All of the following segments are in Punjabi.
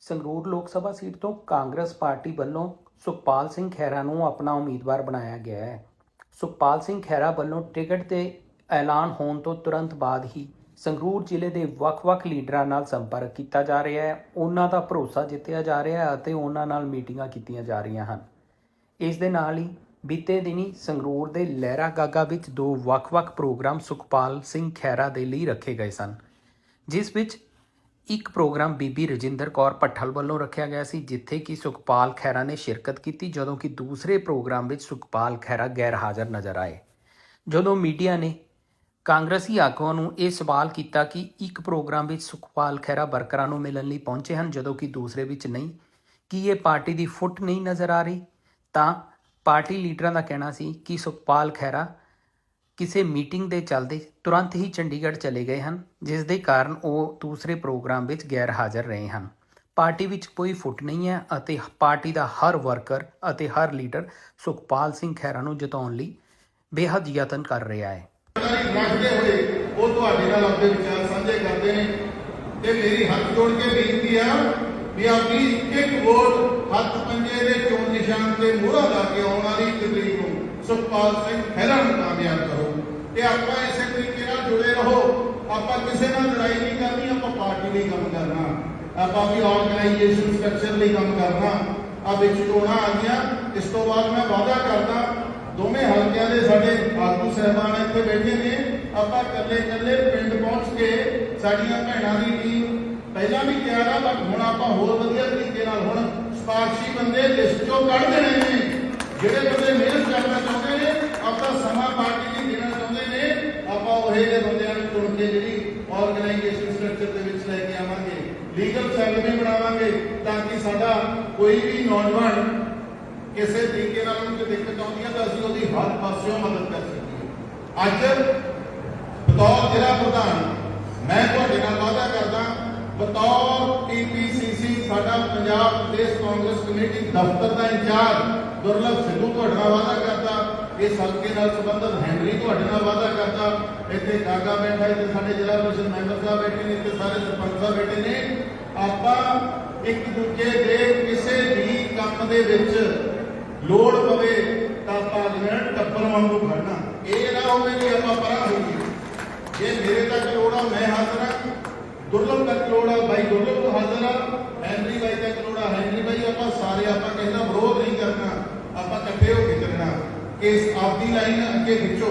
ਸੰਗਰੂਰ ਲੋਕ ਸਭਾ ਸੀਟ ਤੋਂ ਕਾਂਗਰਸ ਪਾਰਟੀ ਵੱਲੋਂ ਸੁਖਪਾਲ ਸਿੰਘ ਖਹਿਰਾ ਨੂੰ ਆਪਣਾ ਉਮੀਦਵਾਰ ਬਣਾਇਆ ਗਿਆ ਹੈ। ਸੁਖਪਾਲ ਸਿੰਘ ਖਹਿਰਾ ਵੱਲੋਂ ਟਿਕਟ ਦੇ ਐਲਾਨ ਹੋਣ ਤੋਂ ਤੁਰੰਤ ਬਾਅਦ ਹੀ ਸੰਗਰੂਰ ਜ਼ਿਲ੍ਹੇ ਦੇ ਵੱਖ-ਵੱਖ ਲੀਡਰਾਂ ਨਾਲ ਸੰਪਰਕ ਕੀਤਾ ਜਾ ਰਿਹਾ ਹੈ। ਉਹਨਾਂ ਦਾ ਭਰੋਸਾ ਜਿੱਤਿਆ ਜਾ ਰਿਹਾ ਹੈ ਅਤੇ ਉਹਨਾਂ ਨਾਲ ਮੀਟਿੰਗਾਂ ਕੀਤੀਆਂ ਜਾ ਰਹੀਆਂ ਹਨ। ਇਸ ਦੇ ਨਾਲ ਹੀ ਬੀਤੇ ਦਿਨੀ ਸੰਗਰੂਰ ਦੇ ਲਹਿਰਾ ਗਾਗਾ ਵਿੱਚ ਦੋ ਵੱਖ-ਵੱਖ ਪ੍ਰੋਗਰਾਮ ਸੁਖਪਾਲ ਸਿੰਘ ਖਹਿਰਾ ਦੇ ਲਈ ਰੱਖੇ ਗਏ ਸਨ, ਜਿਸ ਵਿੱਚ ਇੱਕ ਪ੍ਰੋਗਰਾਮ ਬੀਬੀ ਰਜਿੰਦਰ ਕੌਰ ਪੱਠਲ ਵੱਲੋਂ ਰੱਖਿਆ ਗਿਆ ਸੀ, ਜਿੱਥੇ ਕਿ ਸੁਖਪਾਲ ਖਹਿਰਾ ਨੇ ਸ਼ਿਰਕਤ ਕੀਤੀ, ਜਦੋਂ ਕਿ ਦੂਸਰੇ ਪ੍ਰੋਗਰਾਮ ਵਿੱਚ ਸੁਖਪਾਲ ਖਹਿਰਾ ਗੈਰ ਹਾਜ਼ਰ ਨਜ਼ਰ ਆਏ। ਜਦੋਂ ਮੀਡੀਆ ਨੇ ਕਾਂਗਰਸੀ ਆਗੂਆਂ ਨੂੰ ਇਹ ਸਵਾਲ ਕੀਤਾ ਕਿ ਇੱਕ ਪ੍ਰੋਗਰਾਮ ਵਿੱਚ ਸੁਖਪਾਲ ਖਹਿਰਾ ਵਰਕਰਾਂ ਨੂੰ ਮਿਲਣ ਲਈ ਪਹੁੰਚੇ ਹਨ, ਜਦੋਂ ਕਿ ਦੂਸਰੇ ਵਿੱਚ ਨਹੀਂ, ਕੀ ਇਹ ਪਾਰਟੀ ਦੀ ਫੁੱਟ ਨਹੀਂ ਨਜ਼ਰ ਆ ਰਹੀ? ਤਾਂ ਪਾਰਟੀ ਲੀਡਰਾਂ ਦਾ ਕਹਿਣਾ ਸੀ ਕਿ ਸੁਖਪਾਲ ਖਹਿਰਾ ਕਿਸੇ ਮੀਟਿੰਗ ਦੇ ਚੱਲਦੇ ਤੁਰੰਤ ਹੀ ਚੰਡੀਗੜ੍ਹ ਚਲੇ ਗਏ ਹਨ, ਜਿਸ ਦੇ ਕਾਰਨ ਉਹ ਦੂਸਰੇ ਪ੍ਰੋਗਰਾਮ ਵਿੱਚ ਗੈਰ ਹਾਜ਼ਰ ਰਹੇ ਹਨ। ਪਾਰਟੀ ਵਿੱਚ ਕੋਈ ਫੁੱਟ ਨਹੀਂ ਹੈ ਅਤੇ ਪਾਰਟੀ ਦਾ ਹਰ ਵਰਕਰ ਅਤੇ ਹਰ ਲੀਡਰ ਸੁਖਪਾਲ ਸਿੰਘ ਖਹਿਰਾ ਨੂੰ ਜਿਤਾਉਣ ਲਈ ਬੇਹੱਦ ਯਤਨ ਕਰ ਰਿਹਾ ਹੈ। ਜਾਣਕਾਰੀ ਹੋਏ ਉਹ ਤੁਹਾਡੇ ਨਾਲ ਆਪਣੇ ਵਿਚਾਰ ਸਾਂਝੇ ਕਰਦੇ ਨੇ ਤੇ ਮੇਰੀ ਹੱਥ ਜੋੜ ਕੇ ਬੇਨਤੀ ਆ ਵੀ ਆਪਣੀ ਇੱਕ ਵੋਟ ਹੱਥ ਪੰਜੇ ਦੇ ਚੋਣ ਨਿਸ਼ਾਨ ਤੇ ਮੋਹਰਾ ਲਾ ਕੇ ਆਉਣ ਵਾਲੀ ਤਰੀਕ ਨੂੰ ਸੁਖਪਾਲ ਸਿੰਘ ਖਹਿਰਾ ਨੂੰ ਕਾਮਯਾਬ ਕਰੋ। ਤੇ ਆਪਾਂ ਇਸੇ ਤਰੀਕੇ ਨਾਲ ਜੁੜੇ ਰਹੋ। ਆਪਾਂ ਕਿਸੇ ਨਾਲ ਲੜਾਈ ਨਹੀਂ ਕਰਨੀ, ਆਪਾਂ ਪਾਰਟੀ ਲਈ ਕੰਮ ਕਰਨਾ। ਆਪਾਂ ਵੀ ਆਰਗੇਨਾਈਜੇਸ਼ਨ ਸਟਰਕਚਰ ਲਈ ਕੰਮ ਕਰਨਾ। ਆ ਵਿੱਚ ਚੋਣਾਂ ਆ ਗਈਆਂ। ਇਸ ਤੋਂ ਬਾਅਦ ਮੈਂ ਵਾਅਦਾ ਕਰਦਾ, ਦੋਵੇਂ ਹਲਕਿਆਂ ਦੇ ਸਾਡੇ ਆਗੂ ਸਹਿਬਾਨ ਇੱਥੇ ਬੈਠੇ ਨੇ। ਆਪਾਂ ਇਕੱਲੇ ਇਕੱਲੇ ਪਿੰਡ ਪਹੁੰਚ ਕੇ ਸਾਡੀਆਂ ਭੈਣਾਂ ਦੀ ਟੀਮ ਪਹਿਲਾਂ ਵੀ ਤਿਆਰ ਆ ਪਰ ਹੁਣ ਆਪਾਂ ਹੋਰ ਵਧੀਆ ਤਰੀਕੇ ਨਾਲ ਹੁਣ ਸਪਾਰਸ਼ੀ ਬੰਦੇ ਲਿਸਟ ਚੋਂ ਕੱਢ ਦੇਣੇ ਨੇ। ਜਿਹੜੇ ਬੰਦੇ ਮਿਹਨਤ ਕਰਨਾ ਚਾਹੁੰਦੇ ਨੇ, ਆਪਣਾ ਸਮਾਂ ਪਾਰਟੀ ਲਈ ਦੇਣਾ ਚਾਹੁੰਦੇ ਆਪਾਂ ਉਹ ਜਿਹੇ ਬੰਦਿਆਂ ਨੂੰ ਚੁਣ ਕੇ ਜਿਹੜੀ ਆਰਗੇਨਾਈਜੇਸ਼ਨ ਸਟਰਕਚਰ ਦੇ ਵਿੱਚ ਲੈ ਕੇ ਆਵਾਂਗੇ ਲੀਗਲ ਸੈੱਲ ਵੀ ਬਣਾਵਾਂਗੇ ਤਾਂ ਕਿ ਸਾਡਾ ਕੋਈ ਵੀ ਨੌਜਵਾਨ ਕਿਸੇ ਤਰੀਕੇ ਨਾਲ ਉਹਨੂੰ ਦਿੱਕਤ ਆਉਂਦੀ ਹੈ ਤਾਂ ਅਸੀਂ ਉਹਦੀ ਹਰ ਪਾਸਿਓਂ ਮਦਦ ਕਰ ਸਕੀਏ। ਅੱਜ ਬਤੌਰ ਜ਼ਿਲ੍ਹਾ ਪ੍ਰਧਾਨ, ਮੈਂ ਤੁਹਾਡੇ ਨਾਲ ਵਾਅਦਾ ਕਰਦਾ, ਬਤੌਰ ਟੀਪੀਸੀਸੀ ਸਾਡਾ ਪੰਜਾਬ ਪ੍ਰਦੇਸ਼ ਕਾਂਗਰਸ ਕਮੇਟੀ ਦਫ਼ਤਰ ਦਾ ਇੰਚਾਰਜ ਦੁਰਲਭ ਸਿੱਧੂ ਤੁਹਾਡੇ ਨਾਲ ਵਾਅਦਾ ਕਰਦਾ। ਇਸ ਹਲਕੇ ਨਾਲ ਸੰਬੰਧਿਤ ਹੈਨਰੀ ਤੁਹਾਡੇ ਨਾਲ ਵਾਅਦਾ ਕਰਦਾ। ਇੱਥੇ ਕਾਗਾ ਬੈਠਾ ਇੱਥੇ ਸਾਡੇ ਜ਼ਿਲ੍ਹਾ ਪ੍ਰੀਸ਼ਦ ਮੈਂਬਰ ਸਾਹਿਬ ਬੈਠੇ ਨੇ, ਇੱਥੇ ਸਾਰੇ ਸਰਪੰਚ ਸਾਹਿਬ ਬੈਠੇ ਨੇ। ਆਪਾਂ ਇੱਕ ਦੂਜੇ ਦੇ ਕਿਸੇ ਵੀ ਕੰਮ ਦੇ ਵਿੱਚ ਲੋੜ ਪਵੇ ਤਾਂ ਆਪਾਂ ਜਿਹੜਾ ਟੱਪਰ ਵਾਂਗੂ ਖੜਨਾ। ਇਹ ਨਾ ਹੋਵੇ ਕਿ ਆਪਾਂ ਪਰਾਂ ਹੋਈਏ। ਜੇ ਮੇਰੇ ਤੱਕ ਲੋੜ ਆ, ਮੈਂ ਹਾਜ਼ਰ ਹਾਂ। ਦੁਰਲਭ ਤੱਕ ਲੋੜ ਆ, ਬਾਈ ਦੁਰਲਭ ਤੋਂ ਹਾਜ਼ਰ ਆ। ਹੈਨਰੀ ਬਾਈ ਤੱਕ ਲੋੜ ਆ ਹੈਨਰੀ ਬਾਈ ਆਪਾਂ ਸਾਰੇ ਆਪਾਂ ਕਹਿੰਦਾ ਵਿਰੋਧ ਨਹੀਂ ਕਰਨਾ। ਆਪਾਂ ਇਕੱਠੇ ਹੋ ਕੇ ਚੱਲਣਾ। ਇਸ ਆਪਦੀ ਲਾਈਨ ਅੱਗੇ ਵਿੱਚੋਂ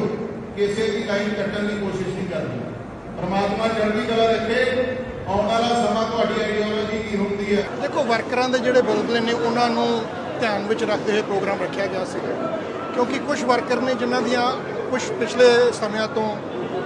ਕਿਸੇ ਦੀ ਲਾਈਨ ਕੱਟਣ ਦੀ ਕੋਸ਼ਿਸ਼ ਨਹੀਂ ਕਰਦੀ ਪਰਮਾਤਮਾ ਚੜ੍ਹਦੀ ਕਲਾ ਰੱਖੇ, ਆਉਣ ਵਾਲਾ ਸਮਾਂ ਤੁਹਾਡੀ ਆਈਡੀਓਲੋਜੀ ਕੀ ਹੁੰਦੀ ਹੈ। ਦੇਖੋ, ਵਰਕਰਾਂ ਦੇ ਜਿਹੜੇ ਬੁਲਬਲੇ ਨੇ, ਉਹਨਾਂ ਨੂੰ ਧਿਆਨ ਵਿੱਚ ਰੱਖਦੇ ਹੋਏ ਪ੍ਰੋਗਰਾਮ ਰੱਖਿਆ ਗਿਆ ਸੀ। ਕਿਉਂਕਿ ਕੁਝ ਵਰਕਰ ਨੇ ਜਿਨ੍ਹਾਂ ਦੀਆਂ ਕੁਝ ਪਿਛਲੇ ਸਮਿਆਂ ਤੋਂ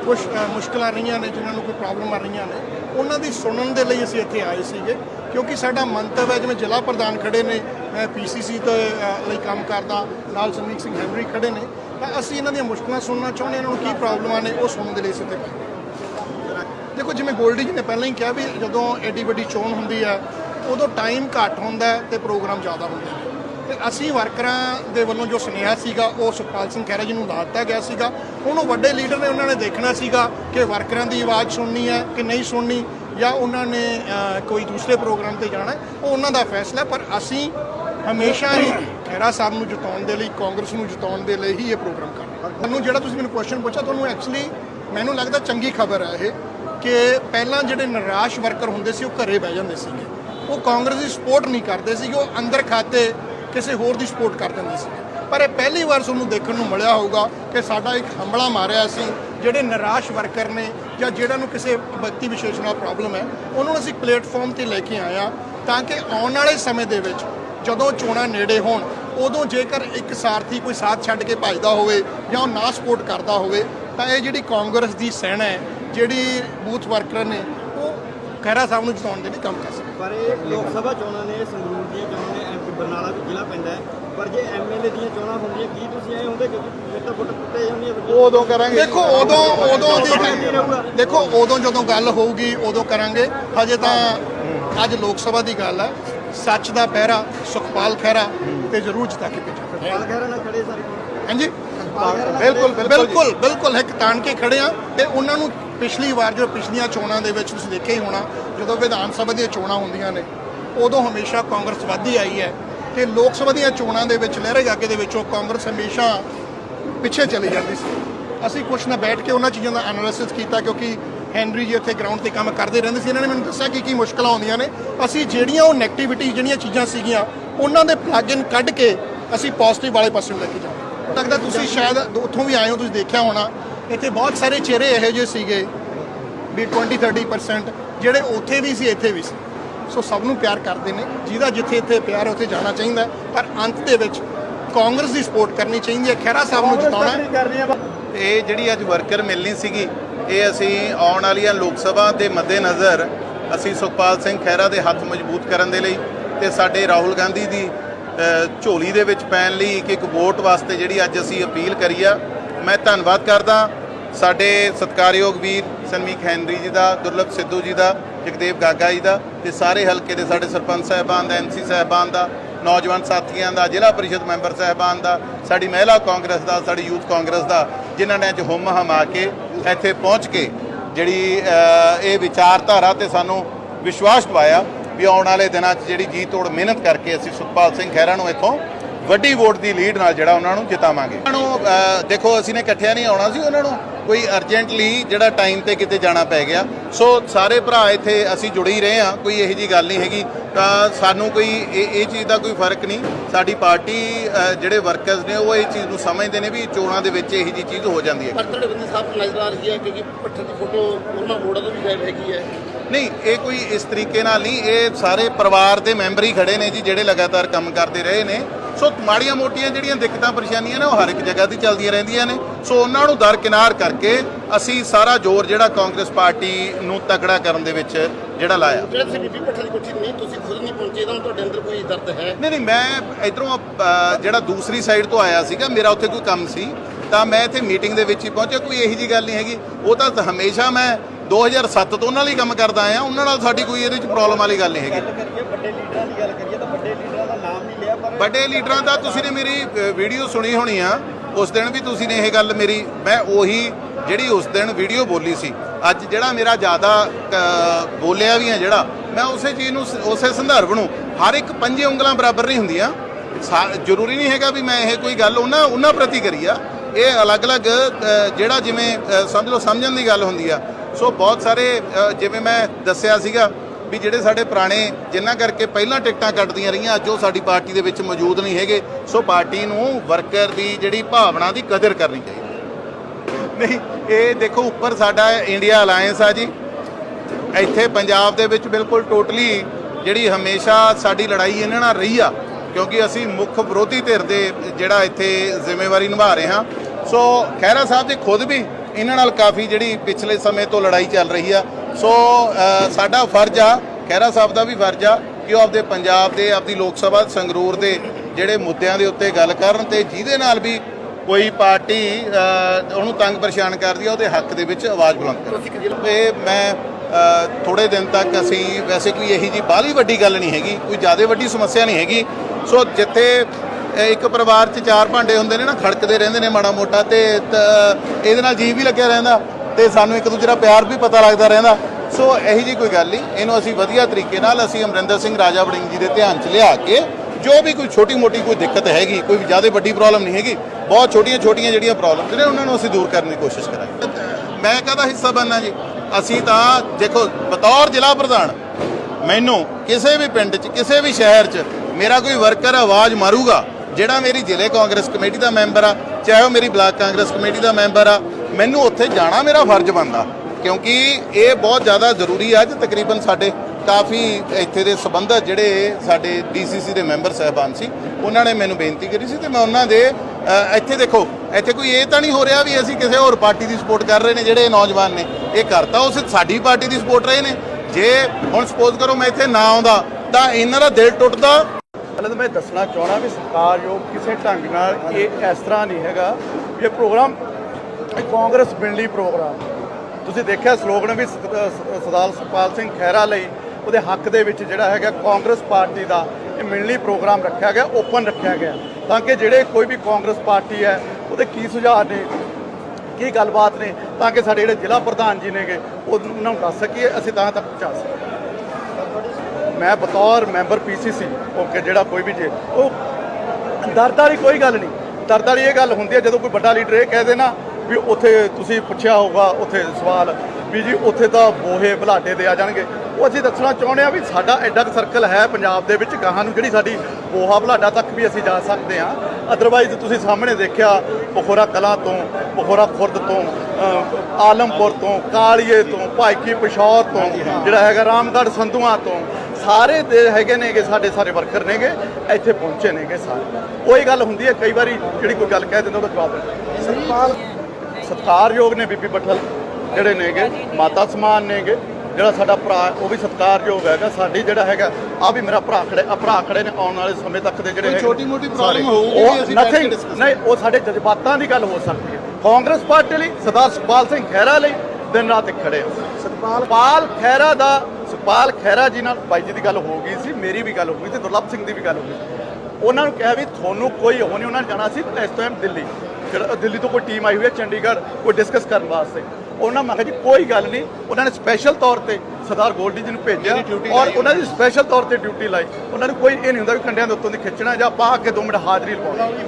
ਕੁਝ ਮੁਸ਼ਕਲਾਂ ਰਹੀਆਂ ਨੇ, ਜਿਨ੍ਹਾਂ ਨੂੰ ਕੋਈ ਪ੍ਰੋਬਲਮ ਆ ਰਹੀਆਂ ਨੇ ਉਹਨਾਂ ਦੀ ਸੁਣਨ ਦੇ ਲਈ ਅਸੀਂ ਇੱਥੇ ਆਏ ਸੀਗੇ ਕਿਉਂਕਿ ਸਾਡਾ ਮੰਤਵ ਹੈ ਜਿਵੇਂ ਜ਼ਿਲ੍ਹਾ ਪ੍ਰਧਾਨ ਖੜੇ ਨੇ ਮੈਂ ਪੀਸੀਸੀ ਤੇ ਅ, ਲਈ ਕੰਮ ਕਰਦਾ ਨਾਲ ਸੰਦੀਪ ਸਿੰਘ ਹੈਨਰੀ ਖੜੇ ਨੇ ਤਾਂ ਅਸੀਂ ਇਹਨਾਂ ਦੀਆਂ ਮੁਸ਼ਕਲਾਂ ਸੁਣਨਾ ਚਾਹੁੰਦੇ ਹਾਂ ਇਹਨਾਂ ਨੂੰ ਕੀ ਪ੍ਰੋਬਲਮਾਂ ਨੇ ਉਹ ਸੁਣਨ ਦੇ ਲਈ ਅਸੀਂ ਇੱਥੇ ਦੇਖੋ ਜਿਵੇਂ ਗੋਲਡੀ ਜੀ ਨੇ ਪਹਿਲਾਂ ਹੀ ਕਿਹਾ ਵੀ ਜਦੋਂ ਐਡੀ ਵੱਡੀ ਚੋਣ ਹੁੰਦੀ ਹੈ ਉਦੋਂ ਟਾਈਮ ਘੱਟ ਹੁੰਦਾ ਹੈ ਤੇ ਪ੍ਰੋਗਰਾਮ ਜ਼ਿਆਦਾ ਹੁੰਦੇ ਨੇ ਤੇ ਅਸੀਂ ਵਰਕਰਾਂ ਦੇ ਵੱਲੋਂ ਜੋ ਸੁਨੇਹਾ ਸੀਗਾ, ਉਹ ਸੁਖਪਾਲ ਸਿੰਘ ਖਹਿਰਾ ਜੀ ਨੂੰ ਲਾ ਦਿੱਤਾ ਗਿਆ ਸੀਗਾ। ਹੁਣ ਉਹ ਵੱਡੇ ਲੀਡਰ ਨੇ, ਉਹਨਾਂ ਨੇ ਦੇਖਣਾ ਸੀਗਾ ਕਿ ਵਰਕਰਾਂ ਦੀ ਆਵਾਜ਼ ਸੁਣਨੀ ਹੈ ਕਿ ਨਹੀਂ ਸੁਣਨੀ, ਜਾਂ ਉਹਨਾਂ ਨੇ ਕੋਈ ਦੂਸਰੇ ਪ੍ਰੋਗਰਾਮ ਤੇ ਜਾਣਾ ਉਹ ਉਹਨਾਂ ਦਾ ਫੈਸਲਾ ਪਰ ਅਸੀਂ ਹਮੇਸ਼ਾ ਹੀ ਖਹਿਰਾ ਸਾਹਿਬ ਨੂੰ ਜਿਤਾਉਣ ਦੇ ਲਈ, ਕਾਂਗਰਸ ਨੂੰ ਜਿਤਾਉਣ ਦੇ ਲਈ ਹੀ ਇਹ ਪ੍ਰੋਗਰਾਮ ਕਰ ਰਹੇ ਹਾਂ। ਤੁਹਾਨੂੰ ਜਿਹੜਾ ਤੁਸੀਂ ਮੈਨੂੰ ਕੁਐਸਚਨ ਪੁੱਛਿਆ, ਤੁਹਾਨੂੰ ਐਕਚੁਅਲੀ ਮੈਨੂੰ ਲੱਗਦਾ ਚੰਗੀ ਖਬਰ ਹੈ ਇਹ ਕਿ ਪਹਿਲਾਂ ਜਿਹੜੇ ਨਿਰਾਸ਼ ਵਰਕਰ ਹੁੰਦੇ ਸੀ, ਉਹ ਘਰੇ ਬਹਿ ਜਾਂਦੇ ਸੀਗੇ। ਉਹ ਕਾਂਗਰਸ ਦੀ ਸਪੋਰਟ ਨਹੀਂ ਕਰਦੇ ਸੀਗੇ, ਉਹ ਅੰਦਰ ਖਾਤੇ ਕਿਸੇ ਹੋਰ ਦੀ ਸਪੋਰਟ ਕਰ ਦਿੰਦੇ ਸੀ। ਪਰ ਇਹ ਪਹਿਲੀ ਵਾਰ ਤੁਹਾਨੂੰ ਦੇਖਣ ਨੂੰ ਮਿਲਿਆ ਹੋਊਗਾ ਕਿ ਸਾਡਾ ਇੱਕ ਹਮਲਾ ਮਾਰਿਆ ਸੀ, ਜਿਹੜੇ ਨਿਰਾਸ਼ ਵਰਕਰ ਨੇ ਜਾਂ ਜਿਹੜਾ ਨੂੰ ਕਿਸੇ ਵਿਅਕਤੀ ਵਿਸ਼ੇਸ਼ ਨਾਲ ਪ੍ਰੋਬਲਮ ਹੈ, ਉਹਨਾਂ ਨੂੰ ਅਸੀਂ ਪਲੇਟਫਾਰਮ ਤੇ ਲੈ ਕੇ ਆਏ ਹਾਂ ਤਾਂ ਕਿ ਆਉਣ ਵਾਲੇ ਸਮੇਂ ਦੇ ਵਿੱਚ ਜਦੋਂ ਚੋਣਾਂ ਨੇੜੇ ਹੋਣ, ਉਦੋਂ ਜੇਕਰ ਇੱਕ ਸਾਰਥੀ ਕੋਈ ਸਾਥ ਛੱਡ ਕੇ ਭੱਜਦਾ ਹੋਵੇ ਜਾਂ ਉਹ ਨਾ ਸਪੋਰਟ ਕਰਦਾ ਹੋਵੇ, ਤਾਂ ਇਹ ਜਿਹੜੀ ਕਾਂਗਰਸ ਦੀ ਸੈਨਾ ਹੈ, ਜਿਹੜੀ ਬੂਥ ਵਰਕਰ ਨੇ, ਉਹ ਖਹਿਰਾ ਸਾਹਿਬ ਨੂੰ ਜਿਤਾਉਣ ਦੇ ਲਈ ਕੰਮ ਕਰ ਸਕਦੇ ਪਰ ਇਹ ਲੋਕ ਸਭਾ ਚੋਣਾਂ ਨੇ ਸੰਗਰੂਰ ਦੀਆਂ ਚੋਣਾਂ ਨੇ ਐਮਪੀ ਬਰਨਾਲਾ ਵੀ ਜ਼ਿਲ੍ਹਾ ਪੈਂਦਾ ਹੈ। ਪਰ ਜੇ ਐਮਐਲਏ ਦੀਆਂ ਚੋਣਾਂ ਹੁੰਦੀਆਂ ਕੀ ਤੁਸੀਂ ਆਏ ਹੁੰਦੇ ਕਿਉਂਕਿ ਫਿਰ ਤਾਂ ਫੁੱਟ ਕੁੱਟੇ ਜਾਂਦੀਆਂ ਉਦੋਂ ਕਰਾਂਗੇ। ਦੇਖੋ ਉਦੋਂ ਉਦੋਂ ਦੀ ਦੇਖੋ ਉਦੋਂ ਜਦੋਂ ਗੱਲ ਹੋਊਗੀ ਉਦੋਂ ਕਰਾਂਗੇ। ਹਜੇ ਤਾਂ ਅੱਜ ਲੋਕ ਸਭਾ ਦੀ ਗੱਲ ਹੈ। ਸੱਚ ਦਾ ਪਹਿਰਾ ਸੁਖਪਾਲ ਖਹਿਰਾ ਤੇ ਜ਼ਰੂਰ ਜਿਤਾ ਕੇ ਭੇਜਾਂਗੇ। ਪਾਲ ਖੈਰਾ ਨਾਲ ਖੜੇ ਸਾਰੇ ਹਾਂਜੀ? ਬਿਲਕੁਲ ਬਿਲਕੁਲ ਬਿਲਕੁਲ। ਇੱਕ ਤਾਣ ਕੇ ਖੜੇ ਆ ਤੇ ਉਹਨਾਂ ਨੂੰ ਪਿਛਲੀ ਵਾਰ ਜੋ ਪਿਛਲੀਆਂ ਚੋਣਾਂ ਦੇ ਵਿੱਚ ਤੁਸੀਂ ਦੇਖਿਆ ਹੀ ਹੋਣਾ ਜਦੋਂ ਵਿਧਾਨ ਸਭਾ ਦੀਆਂ ਚੋਣਾਂ ਹੁੰਦੀਆਂ ਨੇ ਉਦੋਂ ਹਮੇਸ਼ਾ ਕਾਂਗਰਸ ਵੱਧਦੀ ਆਈ ਹੈ। ਤੇ ਲੋਕ ਸਭਾ ਦੀਆਂ ਚੋਣਾਂ ਦੇ ਵਿੱਚ, ਲਹਿਰੇ ਗਾਗੇ ਦੇ ਵਿੱਚੋਂ ਕਾਂਗਰਸ ਹਮੇਸ਼ਾ ਪਿੱਛੇ ਚਲੀ ਜਾਂਦੀ ਸੀ। ਅਸੀਂ ਕੁਛ ਨਾ ਬੈਠ ਕੇ ਉਹਨਾਂ ਚੀਜ਼ਾਂ ਦਾ ਐਨਾਲਿਸਿਸ ਕੀਤਾ ਕਿਉਂਕਿ ਹੈਨਰੀ ਜੀ ਇੱਥੇ ਗਰਾਊਂਡ ਤੇ ਕੰਮ ਕਰਦੇ ਰਹਿੰਦੇ ਸੀ। ਇਹਨਾਂ ਨੇ ਮੈਨੂੰ ਦੱਸਿਆ ਕਿ ਕੀ ਮੁਸ਼ਕਲਾਂ ਆਉਂਦੀਆਂ ਨੇ। ਅਸੀਂ ਜਿਹੜੀਆਂ ਉਹ ਨੈਗੇਟਿਵਿਟੀ ਜਿਹੜੀਆਂ ਚੀਜ਼ਾਂ ਸੀਗੀਆਂ, ਉਹਨਾਂ ਦੇ ਪਲੱਗ ਇਨ ਕੱਢ ਕੇ ਅਸੀਂ ਪੋਜ਼ਿਟਿਵ ਵਾਲੇ ਪਾਸੇ ਨੂੰ ਲੈ ਕੇ ਜਾਵਾਂਗੇ ਲੱਗਦਾ ਤੁਸੀਂ ਸ਼ਾਇਦ ਉੱਥੋਂ ਵੀ ਆਏ ਹੋ, ਤੁਸੀਂ ਦੇਖਿਆ ਹੋਣਾ। ਇੱਥੇ ਬਹੁਤ ਸਾਰੇ ਚਿਹਰੇ ਇਹੋ ਜਿਹੇ ਸੀਗੇ ਵੀ 20 30% ਜਿਹੜੇ ਉੱਥੇ ਵੀ ਸੀ, ਇੱਥੇ ਵੀ ਸੀ। ਸੋ ਸਭ ਨੂੰ ਪਿਆਰ ਕਰਦੇ ਨੇ ਜਿਹਦਾ ਜਿੱਥੇ ਇੱਥੇ ਪਿਆਰ ਉੱਥੇ ਜਾਣਾ ਚਾਹੀਦਾ। ਪਰ ਅੰਤ ਦੇ ਵਿੱਚ ਕਾਂਗਰਸ ਦੀ ਸਪੋਰਟ ਕਰਨੀ ਚਾਹੀਦੀ ਹੈ ਖਹਿਰਾ ਸਾਹਿਬ ਨੂੰ ਜਿਤਾਉਣਾ ਇਹ ਜਿਹੜੀ ਅੱਜ ਵਰਕਰ ਮਿਲਣੀ ਸੀਗੀ ਇਹ ਅਸੀਂ ਆਉਣ ਵਾਲੀਆਂ ਲੋਕ ਸਭਾ ਦੇ ਮੱਦੇਨਜ਼ਰ ਅਸੀਂ ਸੁਖਪਾਲ ਸਿੰਘ ਖਹਿਰਾ ਦੇ ਹੱਥ ਮਜ਼ਬੂਤ ਕਰਨ ਦੇ ਲਈ ਤੇ ਸਾਡੇ ਰਾਹੁਲ ਗਾਂਧੀ ਦੀ ਝੋਲੀ ਦੇ ਵਿੱਚ ਪੈਣ ਲਈ ਇੱਕ ਇੱਕ ਵੋਟ ਵਾਸਤੇ ਜਿਹੜੀ ਅੱਜ ਅਸੀਂ ਅਪੀਲ ਕਰੀ ਆ ਮੈਂ ਧੰਨਵਾਦ ਕਰਦਾ ਸਾਡੇ ਸਤਿਕਾਰਯੋਗ ਵੀਰ ਸਨਮੀਕ ਹੈਨਰੀ ਜੀ ਦਾ ਦੁਰਲਭ ਸਿੱਧੂ ਜੀ ਦਾ ਜਗਦੇਵ ਗਾਗਾ ਜੀ ਦਾ ਤੇ ਸਾਰੇ ਹਲਕੇ ਦੇ ਸਾਡੇ ਸਰਪੰਚ ਸਾਹਿਬਾਨ ਦਾ ਐਮਸੀ ਸਾਹਿਬਾਨ ਦਾ, ਨੌਜਵਾਨ ਸਾਥੀਆਂ ਦਾ, ਜ਼ਿਲ੍ਹਾ ਪਰਿਸ਼ਦ ਮੈਂਬਰ ਸਾਹਿਬਾਨ ਦਾ, ਸਾਡੀ ਮਹਿਲਾ ਕਾਂਗਰਸ ਦਾ, ਸਾਡੀ ਯੂਥ ਕਾਂਗਰਸ ਦਾ, ਜਿਨ੍ਹਾਂ ਨੇ ਅੱਜ ਹੁਮ ਹਮਾ ਕੇ ਇੱਥੇ ਪਹੁੰਚ ਕੇ ਜਿਹੜੀ ਇਹ ਵਿਚਾਰਧਾਰਾ ਤੇ ਸਾਨੂੰ ਵਿਸ਼ਵਾਸ ਦਿਵਾਇਆ ਵੀ ਆਉਣ ਵਾਲੇ ਦਿਨਾਂ 'ਚ ਜਿਹੜੀ ਜੀ ਤੋੜ ਮਿਹਨਤ ਕਰਕੇ ਅਸੀਂ ਸੁਖਪਾਲ ਸਿੰਘ ਖਹਿਰਾ ਨੂੰ ਇੱਥੋਂ ਵੱਡੀ ਵੋਟ ਦੀ ਲੀਡ ਨਾਲ ਜਿਹੜਾ ਉਹਨਾਂ ਨੂੰ ਜਿਤਾਵਾਂਗੇ। ਉਹਨਾਂ ਨੂੰ ਦੇਖੋ, ਅਸੀਂ ਨੇ ਇਕੱਠਿਆਂ ਨਹੀਂ ਆਉਣਾ ਸੀ ਉਹਨਾਂ ਨੂੰ। ਕੋਈ ਅਰਜੈਂਟਲੀ ਜਿਹੜਾ ਟਾਈਮ ਤੇ ਕਿਤੇ ਜਾਣਾ ਪੈ ਗਿਆ। ਸੋ ਸਾਰੇ ਭਰਾ ਇੱਥੇ ਅਸੀਂ ਜੁੜੇ ਹੀ ਰਹੇ ਹਾਂ ਕੋਈ ਇਹੋ ਜੀ ਗੱਲ ਨਹੀਂ ਹੈਗੀ। ਤਾਂ ਸਾਨੂੰ ਕੋਈ ਇਹ ਇਹ ਚੀਜ਼ ਦਾ ਕੋਈ ਫ਼ਰਕ ਨਹੀਂ। ਸਾਡੀ ਪਾਰਟੀ ਜਿਹੜੇ ਵਰਕਰਸ ਨੇ ਉਹ ਇਹ ਚੀਜ਼ ਨੂੰ ਸਮਝਦੇ ਨੇ ਵੀ ਚੋਣਾਂ ਦੇ ਵਿੱਚ ਇਹੋ ਜੀ ਚੀਜ਼ ਹੋ ਜਾਂਦੀ ਹੈ। ਪਰ ਤੁਹਾਡੇ ਬੰਦੇ ਸਾਫ਼ ਨਜ਼ਰ ਆ ਰਹੀ ਹੈ ਕਿਉਂਕਿ ਪੱਥਰ ਦੀ ਫੋਟੋ ਉਹਨਾਂ ਮੋੜਾ ਤੋਂ ਵੀ ਗਾਇਬ ਹੈਗੀ ਹੈ। ਨਹੀਂ ਇਹ ਕੋਈ ਇਸ ਤਰੀਕੇ ਨਾਲ ਨਹੀਂ ਇਹ ਸਾਰੇ ਪਰਿਵਾਰ ਦੇ ਮੈਂਬਰ ਹੀ ਖੜੇ ਨੇ ਜੀ ਜਿਹੜੇ ਲਗਾਤਾਰ ਕੰਮ ਕਰਦੇ ਰਹੇ ਨੇ। ਸੋ ਮਾੜੀਆਂ ਮੋਟੀਆਂ ਜਿਹੜੀਆਂ ਦਿੱਕਤਾਂ ਪਰੇਸ਼ਾਨੀਆਂ ਨੇ ਉਹ ਹਰ ਇੱਕ ਜਗ੍ਹਾ ਤੇ ਚੱਲਦੀਆਂ ਰਹਿੰਦੀਆਂ ਨੇ। ਸੋ ਉਹਨਾਂ ਨੂੰ ਦਰਕਿਨਾਰ ਕਰਕੇ ਅਸੀਂ ਸਾਰਾ ਜ਼ੋਰ ਜਿਹੜਾ ਕਾਂਗਰਸ ਪਾਰਟੀ ਨੂੰ ਤਕੜਾ ਕਰਨ ਦੇ ਵਿੱਚ ਜਿਹੜਾ ਲਾਇਆ। ਜਿਹੜਾ ਤੁਸੀਂ ਬੀਬੀ ਪੱਠਾ ਦੀ ਕੋਠੀ ਨਹੀਂ ਤੁਸੀਂ ਖੁਦ ਨਹੀਂ ਪਹੁੰਚੇ ਤਾਂ ਤੁਹਾਡੇ ਅੰਦਰ ਕੋਈ ਦਰਦ ਹੈ? ਨਹੀਂ ਨਹੀਂ ਮੈਂ ਇਧਰੋਂ ਜਿਹੜਾ ਦੂਸਰੀ ਸਾਈਡ ਤੋਂ ਆਇਆ ਸੀਗਾ ਮੇਰਾ ਉੱਥੇ ਕੋਈ ਕੰਮ ਸੀ ਤਾਂ ਮੈਂ ਇੱਥੇ ਮੀਟਿੰਗ ਦੇ ਵਿੱਚ ਹੀ ਪਹੁੰਚਿਆ ਕੋਈ ਇਹੀ ਜੀ ਗੱਲ ਨਹੀਂ ਹੈਗੀ। ਉਹ ਤਾਂ ਹਮੇਸ਼ਾ ਮੈਂ 2007 ਤੋਂ ਉਹਨਾਂ ਹੀ ਕੰਮ ਕਰਦਾ ਆਇਆ ਉਹਨਾਂ ਨਾਲ ਸਾਡੀ ਕੋਈ ਇਹਦੇ ਵਿੱਚ ਪ੍ਰੋਬਲਮ ਵਾਲੀ ਗੱਲ ਨਹੀਂ ਹੈਗੀ ਗੱਲ ਕਰੀਏ ਵੱਡੇ ਲੀਡਰਾਂ ਦੀ ਗੱਲ ਕਰੀਏ ਤਾਂ ਵੱਡੇ ਲੀਡਰਾਂ ਦਾ ਨਾਮ ਨਹੀਂ ਲਿਆ ਪਰ ਵੱਡੇ ਲੀਡਰਾਂ ਦਾ ਤੁਸੀਂ ਨੇ ਮੇਰੀ ਵੀਡੀਓ ਸੁਣੀ ਹੋਣੀ ਆ। ਉਸ ਦਿਨ ਵੀ ਤੁਸੀਂ ਨੇ ਇਹ ਗੱਲ ਮੇਰੀ, ਮੈਂ ਉਹੀ ਜਿਹੜੀ ਉਸ ਦਿਨ ਵੀਡੀਓ ਬੋਲੀ ਸੀ। ਅੱਜ ਜਿਹੜਾ ਮੇਰਾ ਜ਼ਿਆਦਾ ਬੋਲਿਆ ਵੀ ਆ ਜਿਹੜਾ, ਮੈਂ ਉਸੇ ਚੀਜ਼ ਨੂੰ ਉਸੇ ਸੰਦਰਭ ਨੂੰ ਹਰ ਇੱਕ ਪੰਜੇ ਉਂਗਲਾਂ ਬਰਾਬਰ ਨਹੀਂ ਹੁੰਦੀਆਂ। ਸਾ- ਜ਼ਰੂਰੀ ਨਹੀਂ ਹੈਗਾ ਵੀ ਮੈਂ ਇਹ ਕੋਈ ਗੱਲ ਉਹਨਾਂ ਉਹਨਾਂ ਪ੍ਰਤੀ ਕਰੀ ਆ। ਇਹ ਅਲੱਗ-ਅਲੱਗ ਜਿਹੜਾ ਜਿਵੇਂ ਸਮਝ ਲਓ, ਸਮਝਣ ਦੀ ਗੱਲ ਹੁੰਦੀ ਆ। ਸੋ ਬਹੁਤ ਸਾਰੇ ਜਿਵੇਂ ਮੈਂ ਦੱਸਿਆ ਸੀਗਾ ਵੀ ਜਿਹੜੇ ਸਾਡੇ ਪੁਰਾਣੇ, ਜਿਨ੍ਹਾਂ ਕਰਕੇ ਪਹਿਲਾਂ ਟਿਕਟਾਂ ਕੱਟਦੀਆਂ ਰਹੀਆਂ, ਅੱਜ ਉਹ ਸਾਡੀ ਪਾਰਟੀ ਦੇ ਵਿੱਚ ਮੌਜੂਦ ਨਹੀਂ ਹੈਗੇ। ਸੋ ਪਾਰਟੀ ਨੂੰ ਵਰਕਰ ਦੀ ਜਿਹੜੀ ਭਾਵਨਾ ਦੀ ਕਦਰ ਕਰਨੀ ਚਾਹੀਦੀ ਨਹੀਂ, ਇਹ ਦੇਖੋ, ਉੱਪਰ ਸਾਡਾ ਇੰਡੀਆ ਅਲਾਈਅੰਸ ਆ ਜੀ। ਇੱਥੇ ਪੰਜਾਬ ਦੇ ਵਿੱਚ ਬਿਲਕੁਲ ਟੋਟਲੀ ਜਿਹੜੀ ਹਮੇਸ਼ਾ ਸਾਡੀ ਲੜਾਈ ਇਹਨਾਂ ਨਾਲ ਰਹੀ ਆ, ਕਿਉਂਕਿ ਅਸੀਂ ਮੁੱਖ ਵਿਰੋਧੀ ਧਿਰ ਦੇ ਜਿਹੜਾ ਇੱਥੇ ਜ਼ਿੰਮੇਵਾਰੀ ਨਿਭਾ ਰਹੇ ਹਾਂ। ਸੋ ਖਹਿਰਾ ਸਾਹਿਬ ਜੀ ਖੁਦ ਵੀ ਇਹਨਾਂ ਨਾਲ ਕਾਫੀ ਜਿਹੜੀ ਪਿਛਲੇ ਸਮੇਂ ਤੋਂ ਲੜਾਈ ਚੱਲ ਰਹੀ ਆ। ਸੋ ਸਾਡਾ ਫਰਜ਼ ਆ ਖਹਿਰਾ ਸਾਹਿਬ ਦਾ ਵੀ ਫਰਜ਼ ਆ ਕਿ ਉਹ ਆਪਦੇ ਪੰਜਾਬ ਦੇ ਆਪਦੀ ਲੋਕ ਸਭਾ ਸੰਗਰੂਰ ਦੇ ਜਿਹੜੇ ਮੁੱਦਿਆਂ ਦੇ ਉੱਤੇ ਗੱਲ ਕਰਨ ਤੇ ਜਿਹਦੇ ਨਾਲ ਵੀ ਕੋਈ ਪਾਰਟੀ ਉਹਨੂੰ ਤੰਗ ਪਰੇਸ਼ਾਨ ਕਰਦੀ ਆ ਉਹਦੇ ਹੱਕ ਦੇ ਵਿੱਚ ਆਵਾਜ਼ ਬੁਲੰਦ ਕਰੇ ਇਹ ਮੈਂ ਥੋੜੇ ਦਿਨ ਤੱਕ ਅਸੀਂ ਵੈਸੇ ਕੋਈ ਇਹੀ ਜੀ ਬਾਹਲੀ ਵੱਡੀ ਗੱਲ ਨਹੀਂ ਹੈਗੀ ਕੋਈ ਜ਼ਿਆਦਾ ਵੱਡੀ ਸਮੱਸਿਆ ਨਹੀਂ ਹੈਗੀ। ਸੋ ਜਿੱਥੇ ਇੱਕ ਪਰਿਵਾਰ 'ਚ ਚਾਰ ਭਾਂਡੇ ਹੁੰਦੇ ਨੇ ਨਾ ਖੜਕਦੇ ਰਹਿੰਦੇ ਨੇ ਮਾੜਾ ਮੋਟਾ ਤੇ ਇਹਦੇ ਨਾਲ ਜੀ ਵੀ ਲੱਗਿਆ ਰਹਿੰਦਾ। ਤੇ ਸਾਨੂੰ ਇੱਕ ਦੂਜੇ ਦਾ ਪਿਆਰ ਵੀ ਪਤਾ ਲੱਗਦਾ ਰਹਿੰਦਾ। ਸੋ ਇਹੀ ਜੀ ਕੋਈ ਗੱਲ ਨਹੀਂ, ਇਹਨੂੰ ਅਸੀਂ ਵਧੀਆ ਤਰੀਕੇ ਨਾਲ ਅਸੀਂ ਅਮਰਿੰਦਰ ਸਿੰਘ, ਰਾਜਾ ਵੜਿੰਗ ਜੀ ਦੇ ਧਿਆਨ 'ਚ ਲਿਆ ਕੇ ਜੋ ਵੀ ਕੋਈ ਛੋਟੀ ਮੋਟੀ ਕੋਈ ਦਿੱਕਤ ਹੈਗੀ, ਕੋਈ ਜ਼ਿਆਦਾ ਵੱਡੀ ਪ੍ਰੋਬਲਮ ਨਹੀਂ ਹੈਗੀ, ਬਹੁਤ ਛੋਟੀਆਂ ਛੋਟੀਆਂ ਜਿਹੜੀਆਂ ਪ੍ਰੋਬਲਮਸ ਨੇ, ਉਹਨਾਂ ਨੂੰ ਅਸੀਂ ਦੂਰ ਕਰਨ ਦੀ ਕੋਸ਼ਿਸ਼ ਕਰਾਂਗੇ। ਮੈਂ ਕਹਦਾ ਹਿੱਸਾ ਬਣਨਾ ਜੀ? ਅਸੀਂ ਤਾਂ ਦੇਖੋ, ਬਤੌਰ ਜ਼ਿਲ੍ਹਾ ਪ੍ਰਧਾਨ, ਮੈਨੂੰ ਕਿਸੇ ਵੀ ਪਿੰਡ 'ਚ, ਕਿਸੇ ਵੀ ਸ਼ਹਿਰ 'ਚ ਮੇਰਾ ਕੋਈ ਵਰਕਰ ਆਵਾਜ਼ ਮਾਰੂਗਾ, ਜਿਹੜਾ ਮੇਰੀ ਜ਼ਿਲ੍ਹੇ ਕਾਂਗਰਸ ਕਮੇਟੀ ਦਾ ਮੈਂਬਰ ਆ, ਚਾਹੇ ਉਹ ਮੇਰੀ ਬਲਾਕ ਕਾਂਗਰਸ ਕਮੇਟੀ ਦਾ ਮੈਂਬਰ ਆ ਮੈਨੂੰ ਉੱਥੇ ਜਾਣਾ ਮੇਰਾ ਫਰਜ਼ ਬਣਦਾ, ਕਿਉਂਕਿ ਇਹ ਬਹੁਤ ਜ਼ਿਆਦਾ ਜ਼ਰੂਰੀ ਆ ਅੱਜ ਤਕਰੀਬਨ ਸਾਡੇ ਕਾਫੀ ਇੱਥੇ ਦੇ ਸਬੰਧਤ ਜਿਹੜੇ ਸਾਡੇ ਡੀਸੀਸੀ ਦੇ ਮੈਂਬਰ ਸਹਿਬਾਨ ਸੀ, ਉਹਨਾਂ ਨੇ ਮੈਨੂੰ ਬੇਨਤੀ ਕਰੀ ਸੀ ਤੇ ਮੈਂ ਉਹਨਾਂ ਦੇ ਇੱਥੇ ਦੇਖੋ, ਇੱਥੇ ਕੋਈ ਇਹ ਤਾਂ ਨਹੀਂ ਹੋ ਰਿਹਾ ਵੀ ਅਸੀਂ ਕਿਸੇ ਹੋਰ ਪਾਰਟੀ ਦੀ ਸਪੋਰਟ ਕਰ ਰਹੇ ਨੇ ਜਿਹੜੇ ਨੌਜਵਾਨ ਨੇ, ਇਹ ਕਰਤਾ ਉਸ ਸਾਡੀ ਪਾਰਟੀ ਦੀ ਸਪੋਰਟ ਰਹੇ ਨੇ। ਜੇ ਹੁਣ ਸਪੋਜ਼ ਕਰੋ ਮੈਂ ਇੱਥੇ ਨਾ ਆਉਂਦਾ, ਤਾਂ ਇਹਨਾਂ ਦਾ ਦਿਲ ਟੁੱਟਦਾ। ਪਹਿਲਾਂ ਮੈਂ ਦੱਸਣਾ ਚਾਹਣਾ ਵੀ ਸਰਕਾਰਯੋਗ ਕਿਸੇ ਢੰਗ ਨਾਲ ਇਹ ਇਸ ਤਰ੍ਹਾਂ ਨਹੀਂ ਹੈਗਾ ਇਹ ਪ੍ਰੋਗਰਾਮ ਕਾਂਗਰਸ ਮਿਲਣੀ ਪ੍ਰੋਗਰਾਮ। ਤੁਸੀਂ ਦੇਖਿਆ ਸਲੋਗਨ ਵੀ ਸ- ਸ- ਸਰਦਾਰ ਸੁਖਪਾਲ ਸਿੰਘ ਖਹਿਰਾ ਲਈ, ਉਹਦੇ ਹੱਕ ਦੇ ਵਿੱਚ ਜਿਹੜਾ ਹੈਗਾ ਕਾਂਗਰਸ ਪਾਰਟੀ ਦਾ ਇਹ ਮਿਲਣੀ ਪ੍ਰੋਗਰਾਮ ਰੱਖਿਆ ਗਿਆ, ਓਪਨ ਰੱਖਿਆ ਗਿਆ। ਤਾਂ ਕਿ ਜਿਹੜੇ ਕੋਈ ਵੀ ਕਾਂਗਰਸ ਪਾਰਟੀ ਹੈ, ਉਹਦੇ ਕੀ ਸੁਝਾਅ ਨੇ, ਕੀ ਗੱਲਬਾਤ ਨੇ, ਤਾਂ ਕਿ ਸਾਡੇ ਜਿਹੜੇ ਜ਼ਿਲ੍ਹਾ ਪ੍ਰਧਾਨ ਜੀ ਨੇਗੇ ਉਹ ਉਹਨਾਂ ਨੂੰ ਦੱਸ ਸਕੀਏ, ਅਸੀਂ ਤਾਂ ਤੱਕ ਪਹੁੰਚਾ ਸਕੀਏ। ਮੈਂ ਬਤੌਰ ਮੈਂਬਰ ਪੀਸੀਸੀ ਓਕੇ, ਜਿਹੜਾ ਕੋਈ ਵੀ ਜੇ, ਉਹ ਦਰਦ ਵਾਲੀ ਕੋਈ ਗੱਲ ਨਹੀਂ। ਦਰਦ ਵਾਲੀ ਇਹ ਗੱਲ ਹੁੰਦੀ ਹੈ, ਜਦੋਂ ਕੋਈ ਵੱਡਾ ਲੀਡਰ ਇਹ ਕਹਿ ਦੇ ਨਾ ਵੀ ਉੱਥੇ ਤੁਸੀਂ ਪੁੱਛਿਆ ਹੋਊਗਾ ਉੱਥੇ ਸਵਾਲ ਵੀ ਜੀ ਉੱਥੇ ਤਾਂ ਬੋਹੇ ਬਲਾਡੇ ਦੇ ਆ ਜਾਣਗੇ। ਉਹ ਅਸੀਂ ਦੱਸਣਾ ਚਾਹੁੰਦੇ ਆ ਵੀ ਸਾਡਾ ਐਡਾ ਸਰਕਲ ਹੈ ਪੰਜਾਬ ਦੇ ਵਿੱਚ ਗਾਹਾਂ ਨੂੰ ਜਿਹੜੀ ਸਾਡੀ ਬੋਹਾ ਬਲਾਡਾ ਤੱਕ ਵੀ ਅਸੀਂ ਜਾ ਸਕਦੇ ਆ ਅਦਰਵਾਈਜ਼ ਤੁਸੀਂ ਸਾਹਮਣੇ ਦੇਖਿਆ ਪਖੋਰਾ ਕਲਾਂ ਤੋਂ ਪਖੋਰਾ ਖੁਰਦ ਤੋਂ ਆਲਮਪੁਰ ਤੋਂ ਕਾਲੀਏ ਤੋਂ ਭਾਈਕੀ ਪਿਸ਼ੌਰ ਤੋਂ ਜਿਹੜਾ ਹੈਗਾ ਰਾਮਗੜ੍ਹ ਸੰਧੂਆਂ ਤੋਂ ਸਾਰੇ ਦੇ ਹੈਗੇ ਨੇਗੇ ਸਾਡੇ ਸਾਰੇ ਵਰਕਰ ਨੇਗੇ ਇੱਥੇ ਪਹੁੰਚੇ ਨੇਗੇ ਸਾਰੇ। ਉਹੀ ਗੱਲ ਹੁੰਦੀ ਹੈ ਕਈ ਵਾਰੀ ਜਿਹੜੀ ਕੋਈ ਗੱਲ ਕਹਿ ਦਿੰਦਾ ਉਹਦਾ ਜਵਾਬ ਦੇ ਸਰਕਾਰ ਸਤਿਕਾਰਯੋਗ ਨੇ ਬੀਬੀ ਬੱਠਲ ਜਿਹੜੇ ਨੇਗੇ ਮਾਤਾ ਸਮਾਨ ਨੇਗੇ ਜਿਹੜਾ ਸਾਡਾ ਭਰਾ ਉਹ ਵੀ ਸਤਿਕਾਰਯੋਗ ਹੈਗਾ। ਸਾਡੀ ਜਿਹੜਾ ਹੈਗਾ ਆ ਵੀ ਮੇਰਾ ਭਰਾ ਖੜੇ ਆ ਭਰਾ ਖੜੇ ਨੇ ਆਉਣ ਵਾਲੇ ਸਮੇਂ ਤੱਕ ਦੇ ਜਿਹੜੇ ਛੋਟੀ-ਮੋਟੀ problem ਸਾਰੇ। ਹੋਊਗੀ ਅਸੀਂ ਨਹੀਂ ਉਹ ਸਾਡੇ ਜਜ਼ਬਾਤਾਂ ਦੀ ਗੱਲ ਹੋ ਸਕਦੀ ਹੈ। ਕਾਂਗਰਸ ਪਾਰਟੀ ਲਈ ਸਰਦਾਰ ਸੁਖਪਾਲ ਸਿੰਘ ਖਹਿਰਾ ਲਈ ਦਿਨ ਰਾਤ ਖੜੇ ਹਾਂ। ਸੁਖਪਾਲ ਖਹਿਰਾ ਦਾ ਸੁਖਪਾਲ ਖਹਿਰਾ ਜੀ ਨਾਲ ਬਾਈ ਜੀ ਦੀ ਗੱਲ ਹੋ ਗਈ ਸੀ ਮੇਰੀ ਵੀ ਗੱਲ ਹੋ ਗਈ ਸੀ ਦੁਰਲਭ ਸਿੰਘ ਦੀ ਵੀ ਗੱਲ ਹੋ ਗਈ ਉਹਨਾਂ ਨੂੰ ਕਿਹਾ ਵੀ ਤੁਹਾਨੂੰ ਕੋਈ ਉਹ ਨਹੀਂ ਉਹਨਾਂ ਨੇ ਜਾਣਾ ਸੀ ਇਸ ਟਾਈਮ ਦਿੱਲੀ। ਜਿਹੜਾ ਦਿੱਲੀ ਤੋਂ ਕੋਈ ਟੀਮ ਆਈ ਹੋਈ ਹੈ ਚੰਡੀਗੜ੍ਹ ਕੋਈ ਡਿਸਕਸ ਕਰਨ ਵਾਸਤੇ। ਉਹਨਾਂ ਮੈਂ ਕਿਹਾ ਜੀ ਕੋਈ ਗੱਲ ਨਹੀਂ। ਉਹਨਾਂ ਨੇ ਸਪੈਸ਼ਲ ਤੌਰ ਤੇ ਸਰਦਾਰ ਗੋਲਡੀ ਜੀ ਨੂੰ ਭੇਜਿਆ ਔਰ ਉਹਨਾਂ ਦੀ ਸਪੈਸ਼ਲ ਤੌਰ ਤੇ ਡਿਊਟੀ ਲਾਈ। ਉਹਨਾਂ ਨੂੰ ਕੋਈ ਇਹ ਨਹੀਂ ਹੁੰਦਾ ਵੀ ਕੰਡਿਆਂ ਦੇ ਉੱਤੋਂ ਦੀ ਖਿੱਚਣਾ ਜਾਂ ਪਾ ਕੇ 2 ਮਿੰਟ ਹਾਜ਼ਰੀ ਲਵਾਉਣੀ।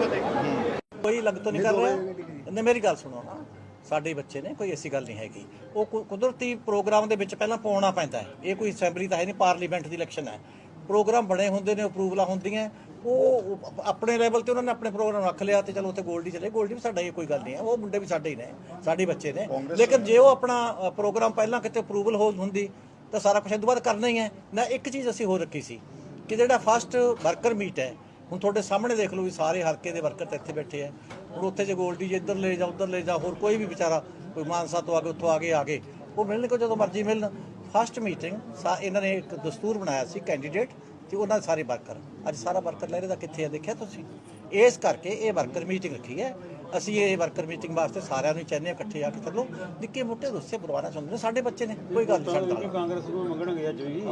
ਕੋਈ ਲੱਗ ਤੋਂ ਨਹੀਂ ਕਰ ਰਿਹਾ। ਨੇ ਮੇਰੀ ਗੱਲ ਸੁਣੋ ਨਾ। ਸਾਡੇ ਬੱਚੇ ਨੇ ਕੋਈ ਐਸੀ ਗੱਲ ਨਹੀਂ ਹੈਗੀ। ਉਹ ਕੁ- ਕੁਦਰਤੀ ਪ੍ਰੋਗਰਾਮ ਦੇ ਵਿੱਚ ਪਹਿਲਾਂ ਪਾਉਣਾ ਪੈਂਦਾ ਹੈ। ਇਹ ਕੋਈ ਅਸੈਂਬਲੀ ਤਾਂ ਹੈ ਨਹੀਂ ਪਾਰਲੀਮੈਂਟ ਦੀ ਇਲੈਕਸ਼ਨ ਹੈ। ਪ੍ਰੋਗਰਾਮ ਬਣੇ ਹੁੰਦੇ ਨੇ ਅਪਰੂਵਲਾਂ ਹੁੰਦੀਆਂ। ਉਹ ਆਪਣੇ ਲੈਵਲ ਤੇ ਉਹਨਾਂ ਨੇ ਆਪਣੇ ਪ੍ਰੋਗਰਾਮ ਰੱਖ ਲਿਆ ਤੇ ਚਲੋ ਉੱਥੇ ਗੋਲਡੀ ਚਲੇ। ਗੋਲਡੀ ਵੀ ਸਾਡਾ ਹੀ ਕੋਈ ਗੱਲ ਨਹੀਂ ਹੈ। ਉਹ ਮੁੰਡੇ ਵੀ ਸਾਡੇ ਹੀ ਨੇ ਸਾਡੇ ਬੱਚੇ ਨੇ। ਲੇਕਿਨ ਜੇ ਉਹ ਆਪਣਾ ਪ੍ਰੋਗਰਾਮ ਪਹਿਲਾਂ ਕਿਤੇ ਅਪਰੂਵਲ ਹੋ ਹੁੰਦੀ ਤਾਂ ਸਾਰਾ ਕੁਝ ਇਹ ਤੋਂ ਬਾਅਦ ਕਰਨਾ ਹੀ ਹੈ। ਨਾ ਇੱਕ ਚੀਜ਼ ਅਸੀਂ ਹੋਰ ਰੱਖੀ ਸੀ ਕਿ ਜਿਹੜਾ ਫਸਟ ਵਰਕਰ ਮੀਟ ਹੈ ਹੁਣ ਤੁਹਾਡੇ ਸਾਹਮਣੇ ਦੇਖ ਲਓ ਵੀ ਸਾਰੇ ਹਲਕੇ ਦੇ ਵਰਕਰ ਤਾਂ ਇੱਥੇ ਬੈਠੇ ਆ ਹੁਣ ਉੱਥੇ ਜੇ ਗੋਲਡੀ ਜੇ ਇੱਧਰ ਲੈ ਜਾ ਉੱਧਰ ਲੈ ਜਾ ਹੋਰ ਕੋਈ ਵੀ ਵਿਚਾਰਾ ਕੋਈ ਮਾਨਸਾ ਤੋਂ ਆ ਕੇ ਉੱਥੋਂ ਆ ਕੇ ਆ ਗਏ ਉਹ ਮਿਲਣ ਕੋ ਜਦੋਂ ਮਰਜ਼ੀ ਮਿਲਣ। ਫਸਟ ਮੀਟਿੰਗ ਇਹਨਾਂ ਨੇ ਇੱਕ ਦਸਤੂਰ ਬਣਾਇਆ ਸੀ ਕੈਂਡੀਡੇਟ ਤੇ ਉਹਨਾਂ ਦੇ ਸਾਰੇ ਵਰਕਰ, ਅੱਜ ਸਾਰਾ ਵਰਕਰ ਲਹਿਰੇ ਦਾ ਕਿੱਥੇ ਆ ਦੇਖਿਆ ਤੁਸੀਂ? ਇਸ ਕਰਕੇ ਇਹ ਵਰਕਰ ਮੀਟਿੰਗ ਰੱਖੀ ਹੈ। ਅਸੀਂ ਇਹ ਵਰਕਰ ਮੀਟਿੰਗ ਵਾਸਤੇ ਸਾਰਿਆਂ ਨੂੰ ਚਾਹੁੰਦੇ ਹਾਂ ਇਕੱਠੇ ਆ ਕੇ ਚੱਲੋ। ਨਿੱਕੇ ਮੋਟੇ ਰੁੱਸੇ ਪਰਵਾਨਾ ਚਾਹੁੰਦੇ ਨੇ, ਸਾਡੇ ਬੱਚੇ ਨੇ, ਕੋਈ ਗੱਲ ਨਹੀਂ ਸਾਡੇ ਕਾਂਗਰਸ ਨੂੰ ਮੰਗਣਗੇ ਅੱਜ ਵੀ।